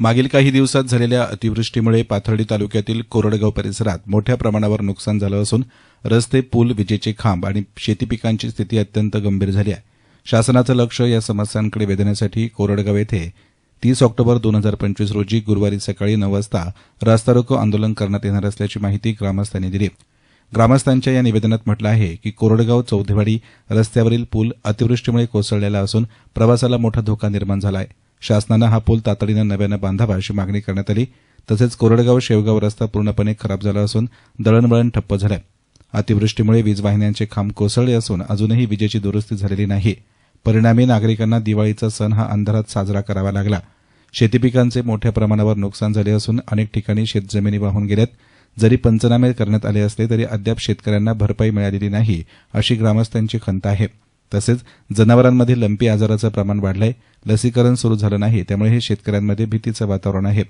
मागील काही दिवसात झालेल्या अतिवृष्टीमुळे पाथर्डी तालुक्यातील कोरडगाव परिसरात मोठ्या प्रमाणावर नुकसान झालं असून रस्ते पूल विजेचे खांब आणि शेतीपिकांची स्थिती अत्यंत गंभीर झाली आहे. शासनाचं लक्ष या समस्यांकडे वेधण्यासाठी कोरडगाव येथे तीस ऑक्टोबर दोन हजार पंचवीस रोजी गुरुवारी सकाळी नऊ वाजता रास्ता रोको आंदोलन करण्यात येणार असल्याची माहिती ग्रामस्थांनी दिली. ग्रामस्थांच्या या निवेदनात म्हटलं आहे की कोरडगाव चौधेवाडी रस्त्यावरील पूल अतिवृष्टीमुळे कोसळलेला असून प्रवासाला मोठा धोका निर्माण झाला आहे. शासनानं हा पूल तातडीनं नव्यानं बांधावा अशी मागणी करण्यात आली. तसेच कोरडगाव शेवगाव रस्ता पूर्णपणे खराब झाला असून दळणवळण ठप्प झालं अतिवृष्टीमुळे वीज वाहिन्यांचे खांब कोसळले असून अजूनही विजेची दुरुस्ती झालेली नाही. परिणामी नागरिकांना दिवाळीचा सण हा अंधारात साजरा करावा लागला. शेतीपिकांचे मोठ्या प्रमाणावर नुकसान झाले असून अनेक ठिकाणी शेतजमिनी वाहून गेल्यात. जरी पंचनामे करण्यात आले असले तरी अद्याप शेतकऱ्यांना भरपाई मिळालेली नाही अशी ग्रामस्थांची खंत आहे. तसेच जनावरांमध्ये लंपी आजाराचं प्रमाण वाढलंय लसीकरण सुरू झालं नाही त्यामुळे हे शेतकऱ्यांमध्ये भीतीचं वातावरण आहे.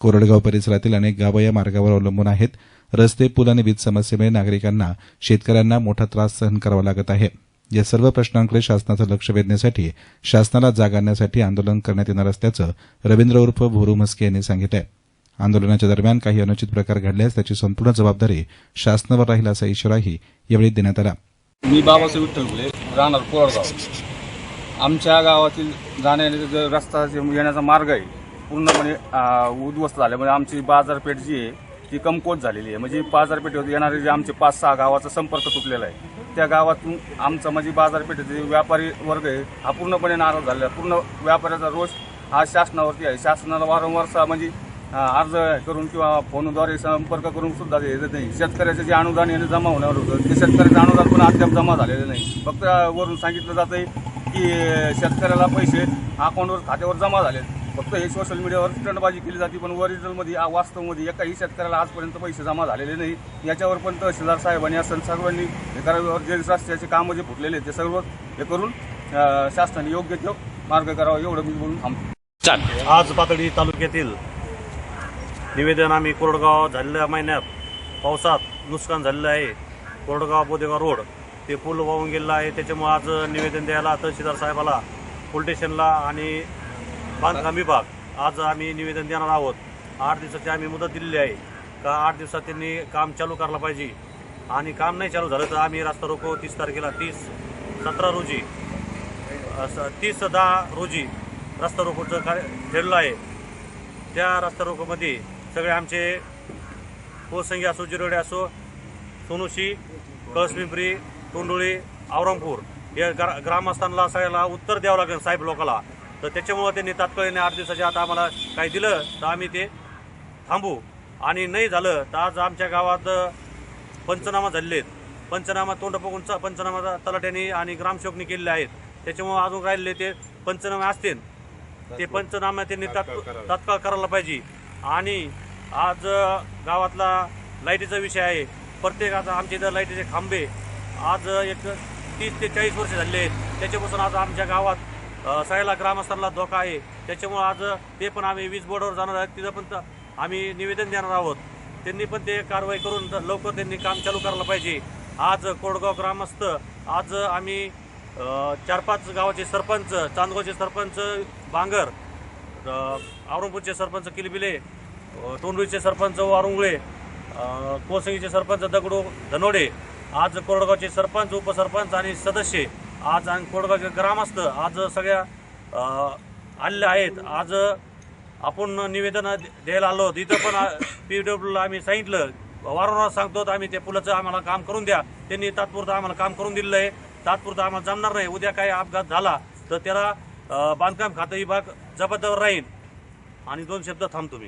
कोरडगाव परिसरातील अनेक गावं या मार्गावर अवलंबून आहेत. रस्ते पूल आणि वीज समस्येमुळे नागरिकांना शेतकऱ्यांना मोठा त्रास सहन करावा लागत आहे. या सर्व प्रश्नांकडे शासनाचं लक्ष वेधण्यासाठी शासनाला जाग आणण्यासाठी आंदोलन करण्यात येणार असल्याचं रवींद्र उर्फ भोरू म्हस्के यांनी सांगितलं आंदोलनाच्या दरम्यान काही अनुचित प्रकार घडल्यास त्याची संपूर्ण जबाबदारी शासनावर राहील असा इशाराही यावेळी देण्यात आला. मी बाबासाहेब विठ्ठल फुले राहणार कोरडगाव. आमच्या गावातील जाण्याचा जो रस्ता जे येण्याचा मार्ग आहे पूर्णपणे आ, उद्ध्वस्त झाल्यामुळे म्हणजे आमची बाजारपेठ जी आहे ती कमकुवत झालेली आहे. म्हणजे बाजारपेठेवर येणारे जे आमचे पाच सहा गावाचा संपर्क तुटलेला आहे. त्या गावातून आमचा म्हणजे बाजारपेठेचे व्यापारी वर्ग आहे हा पूर्णपणे नाराज झालेला आहे. पूर्ण व्यापाऱ्याचा रोष हा शासनावरती आहे. शासनाला वारंवार म्हणजे अर्ज करून किंवा फोनद्वारे संपर्क करून सुद्धा ते येत नाही. शेतकऱ्याचे जे अनुदान येणे जमा होण्यावर होतं ते शेतकऱ्याचं अनुदान पण अद्याप जमा झालेलं नाही. फक्त वरून सांगितलं जातं आहे की शेतकऱ्याला पैसे अकाउंटवर खात्यावर जमा झाले फक्त हे सोशल मीडियावर स्टंटबाजी केली जाते पण ओरिजिनलमध्ये आ- वास्तवमध्ये एकाही शेतकऱ्याला आजपर्यंत पैसे जमा झालेले नाही. याच्यावर पण तहसीलदार साहेबांनी असं सर्वांनी हे करावं जे रस्त्याचे कामं जे फुटलेले आहेत ते सर्व हे करून शासनाने योग्य तो मार्ग करावा एवढं मी बोलून थांबतो. आज पातळी तालुक्यातील निवेदन आम्ही कोरडगाव झालेल्या महिन्यात पावसात नुकसान झालेलं आहे. कोरडगाव बोदेगाव रोड ते पूल वाहून गेलेलं आहे. त्याच्यामुळे आज निवेदन द्यायला तहसीलदार साहेबाला पोलीस स्टेशनला आणि बांधकाम विभाग आज आम्ही निवेदन देणार आहोत. आठ दिवसाची आम्ही मुदत दिलेली आहे का आठ दिवसात त्यांनी काम चालू करायला पाहिजे. आणि काम नाही चालू झालं तर आम्ही रास्ता रोको तीस तारखेला तीस सतरा रोजी असं तीस दहा रोजी रस्ता रोकोचं कार्य ठेवलं आहे. त्या रस्ता रोकोमध्ये सगळे आमचे कोसंगी असो जिरोडे असो सोनुशी कळसपिंपरी तोंडोळी औरंगपूर या ग्रा ग्रामस्थांना सगळ्याला उत्तर द्यावं लागेल साहेब लोकांना तर त्याच्यामुळं त्यांनी तात्काळीने आठ दिवसाच्या आता आम्हाला काही दिलं तर आम्ही ते थांबू. आणि नाही झालं तर आज आमच्या गावात पंचनामा झालेले आहेत. पंचनामा तोंड बघून च- पंचनामा तलाट्याने आणि ग्रामसेवकनी केलेले आहेत. त्याच्यामुळे अजून राहिलेले ते पंचनामे असतील. ते पंचनामे त्यांनी तात्क- तात्काळ करायला पाहिजे. आणि आज गावातला लाईटीचा विषय आहे. प्रत्येकाचा आमच्या इथं लाईटीचे खांबे आज एक तीस ते चाळीस वर्ष झाले आहेत. त्याच्यापासून आज आमच्या गावात अ, सगळ्याला ग्रामस्थांना धोका आहे. त्याच्यामुळं आज ते पण आम्ही वीज बोर्डवर जाणार आहेत. तिथं पण आम्ही निवेदन देणार आहोत. त्यांनी पण ते कारवाई करून लवकर त्यांनी काम चालू करायला पाहिजे. आज कोडगाव ग्रामस्थ आज आम्ही चार पाच गावाचे सरपंच चांदगावचे सरपंच बांगर अ, सरपंच किलबिले अ, तोंडुळीचे सरपंच वारुंगळे कोसंगीचे सरपंच दगडू धनोडे आज कोरडगावचे सरपंच उपसरपंच आणि सदस्य आज आणि कोरडगावचे ग्रामस्थ आज सगळ्या अ, आलेले आहेत. आज आपण निवेदन द्यायला आलो. इथं पण पी डब्ल्यूला आम्ही सांगितलं. वारंवार सांगतो आम्ही ते पुलाचं आम्हाला काम करून द्या. त्यांनी तात्पुरतं आम्हाला काम करून दिलेलं आहे. तात्पुरतं आम्हाला जमणार नाही. उद्या काही अपघात झाला तर त्याला बांधकाम खातं विभाग जबाबदार राहील आणि दोन शब्द थांबतो मी.